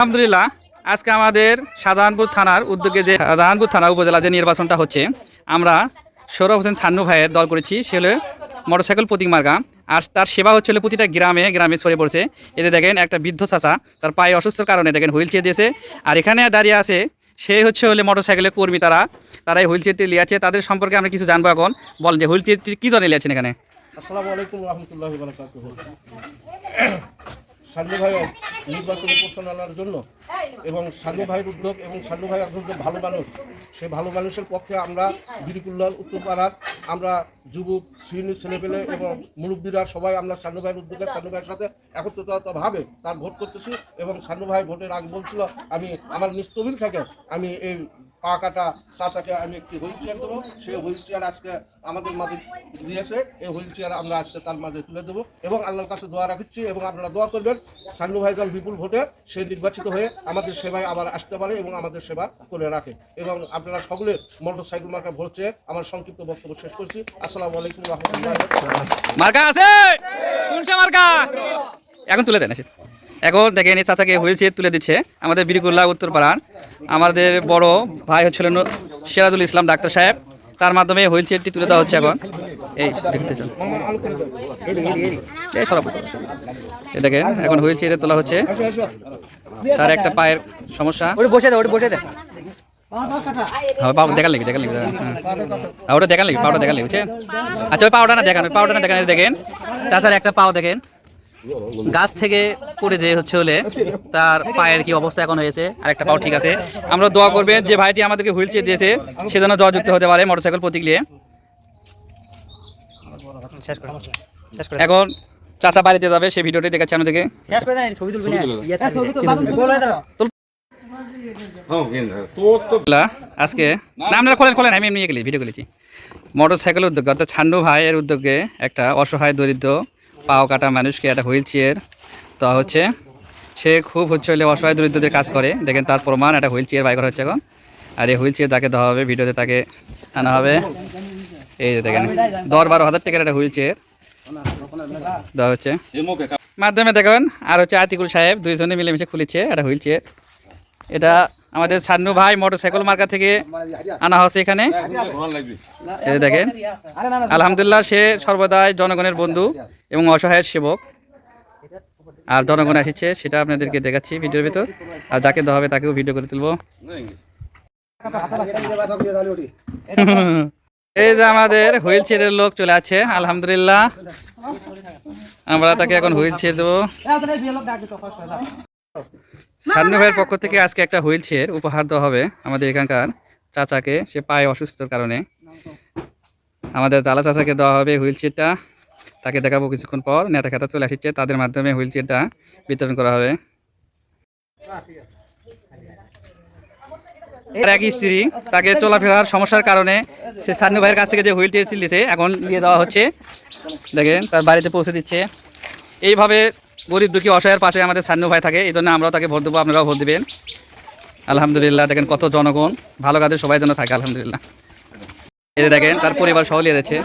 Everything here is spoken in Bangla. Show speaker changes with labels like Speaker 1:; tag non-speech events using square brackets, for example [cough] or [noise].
Speaker 1: আলহামদুলিল্লাহ, আজকে আমাদের সাধারণপুর থানার উদ্যোগে যে সাধারণপুর থানা উপজেলা যে নির্বাচনটা হচ্ছে, আমরা সৌরভ হোসেন ছান্নু ভাইয়ের দল করেছি, সে হলো মোটরসাইকেল প্রতীক মার্কা আর তার সেবা হচ্ছে হলো প্রতিটা গ্রামে গ্রামে ছড়ে পড়ছে। এতে দেখেন, একটা বৃদ্ধ চাচা, তার পায়ে অসুস্থর কারণে দেখেন হুইল চেয়ার দিয়েছে। আর এখানে দাঁড়িয়ে আছে, সে হচ্ছে হলে মোটরসাইকেলের কর্মী তারা। তারা এই হুইল চেয়ারটি লিয়াছে তাদের সম্পর্কে আমরা কিছু জানব এখন। বল যে হুইল চেয়ারটি কী জন্য লিয়াছেন এখানে?
Speaker 2: আসসালামু আলাইকুম রহমতুল্লাহ সান্নু ভাই নির্বাচনী আনার জন্য এবং সাধু ভাইয়ের উদ্যোগ এবং সাধু ভাই একজন ভালো মানুষ, সেই ভালো মানুষের পক্ষে আমরা বিরিকুল্লার উত্তরপাড়ার আমরা যুবক শ্রেণির ছেলেপেলে এবং মুরব্বীরা সবাই আমরা সানু ভাইয়ের উদ্যোগে সান্নু ভাইয়ের সাথে একত্রিতভাবে তার ভোট করতেছি এবং সানু ভাই ভোটের আগে বলছিল, আমি আমার নিস্তবিল থেকে আমি এই পা কাটা আমি একটি হুইল চেয়ার দেবো। সেই হুইল চেয়ার আজকে আমাদের মাঝে দিয়েছে। এই হুইল চেয়ার আমরা আজকে তার মাঝে তুলে দেবো এবং আল্লাহর কাছে দোয়া রাখছি এবং আপনারা দোয়া করবেন। সান্নু ভাই দল বিপুল ভোটে সে নির্বাচিত হয়ে আমাদের সেবায় আবার আসতে পারে এবং আমাদের সেবা করে রাখে। এবং আপনারা সকলে মোটর সাইকেল মার্কা ভোট চেয়ে আমার সংক্ষিপ্ত বক্তব্য শেষ করছি। আসসালামু আলাইকুম রহমতুল্লাহ
Speaker 1: মার্কা আছে? মার্কা? এখন তুলে দেন। এখন দেখেন এই চাচাকে চেয়ার তুলে দিচ্ছে আমাদের বিরিকুল্লাহ উত্তরপাড়ার। আমাদের বড় ভাই হচ্ছিল ন- সিরাজুল ইসলাম ডাক্তার সাহেব। তার মাধ্যমে হুইল চেয়ারটি তুলে দেওয়া হচ্ছে এখন। এই দেখতে
Speaker 2: দাও
Speaker 1: এই সরব। দেখেন এখন হুইল চেয়ারে তোলা হচ্ছে। তার একটা পায়ের সমস্যা।
Speaker 3: বসে দে ওটা বসে দে।
Speaker 1: হ্যাঁ দেখার লাগবে দেখার লাগবে হ্যাঁ। ওটা দেখার লাগবে আচ্ছা ওই না দেখান পাউডার না দেখান দেখেন। চাষার একটা পাও দেখেন। গাছ থেকে পড়ে যে হচ্ছে হলে তার পায়ের কি অবস্থা এখন হয়েছে আর একটা পাও ঠিক আছে। আমরা দোয়া করবেন যে ভাইটি আমাদেরকে হুইল চেয়ার দিয়েছে সে যেন জয়যুক্ত হতে পারে মোটরসাইকেল প্রতীক নিয়ে।
Speaker 3: শেষ করে শেষ করে।
Speaker 1: এখন চাষা বাড়িতে যাবে সেই ভিডিওটি দেখাচ্ছি আমাদেরকে।
Speaker 3: শেষ করে দেন না। হ্যাঁ
Speaker 1: লা, আজকে না আপনারা খোলেন খোলেন আমি এমনি গেলি ভিডিও করেছি মোটর সাইকেল উদ্যোগ অর্থাৎ ছান্ডু ভাইয়ের উদ্যোগে একটা অসহায় দরিদ্র পাও কাটা মানুষকে একটা হুইল চেয়ার। তো হচ্ছে, সে খুব হচ্ছে হলে অসহায় দরিদ্রদের কাজ করে। দেখেন তার প্রমাণ, একটা হুইল চেয়ার বাই করা হচ্ছে এখন। আর এই হুইল চেয়ার তাকে দেওয়া হবে, ভিডিওতে তাকে আনা হবে। এই যে দেখেন, দশ বারো হাজার টাকার একটা হুইল চেয়ার। দেওয়া হচ্ছে। মাধ্যমে দেখুন, আর হচ্ছে আতিকুল সাহেব দুইজনে মিলেমিশে খুলেছে একটা হুইল চেয়ার। এটা আমাদের সান্নু ভাই মোটরসাইকেল মার্কা থেকে আনা হচ্ছে এখানে। দেখেন, আলহামদুলিল্লাহ সে সর্বদাই জনগণের বন্ধু। এবং অসহায়ের সেবক। আর জনগণ এসেছে সেটা আপনাদেরকে দেখাচ্ছি ভিডিওর ভিতর। আর যাকে দেওয়া হবে তাকেও ভিডিও করে তুলবো। [laughs] এই যে আমাদের হুইল চেয়ারের লোক চলে আছে, আলহামদুলিল্লাহ। আমরা তাকে এখন হুইল চেয়ার দেবো। সান্নু ভাইয়ের পক্ষ থেকে আজকে একটা হুইল চেয়ার উপহার দেওয়া হবে আমাদের এখানকার চাচাকে। সে পায়ে অসুস্থর কারণে। আমাদের দালা চাচাকে দেওয়া হবে হুইল চেয়ারটা। তাকে দেখাবো কিছুক্ষণ পর। নেতা খাতা চলে আসছে, তাদের মাধ্যমে হুইল চেয়ারটা বিতরণ করা হবে। এক স্ত্রী, তাকে চলাফেরার সমস্যার কারণে সে সান্নু ভাইয়ের কাছ থেকে যে হুইল চেয়ার এখন দিয়ে দেওয়া হচ্ছে। দেখেন, তার বাড়িতে পৌঁছে দিচ্ছে। এইভাবে গরিব দুঃখী অসহায়ের পাশে আমাদের সান্নু ভাই থাকে, এই জন্য আমরাও তাকে ভোট দেবো, আপনারাও ভোট দেবেন। আলহামদুলিল্লাহ, দেখেন কত জনগণ। ভালো কাজে সবাই যেন থাকে, আলহামদুলিল্লাহ। এই দেখেন, তার পরিবার সহ নিয়ে যাচ্ছে।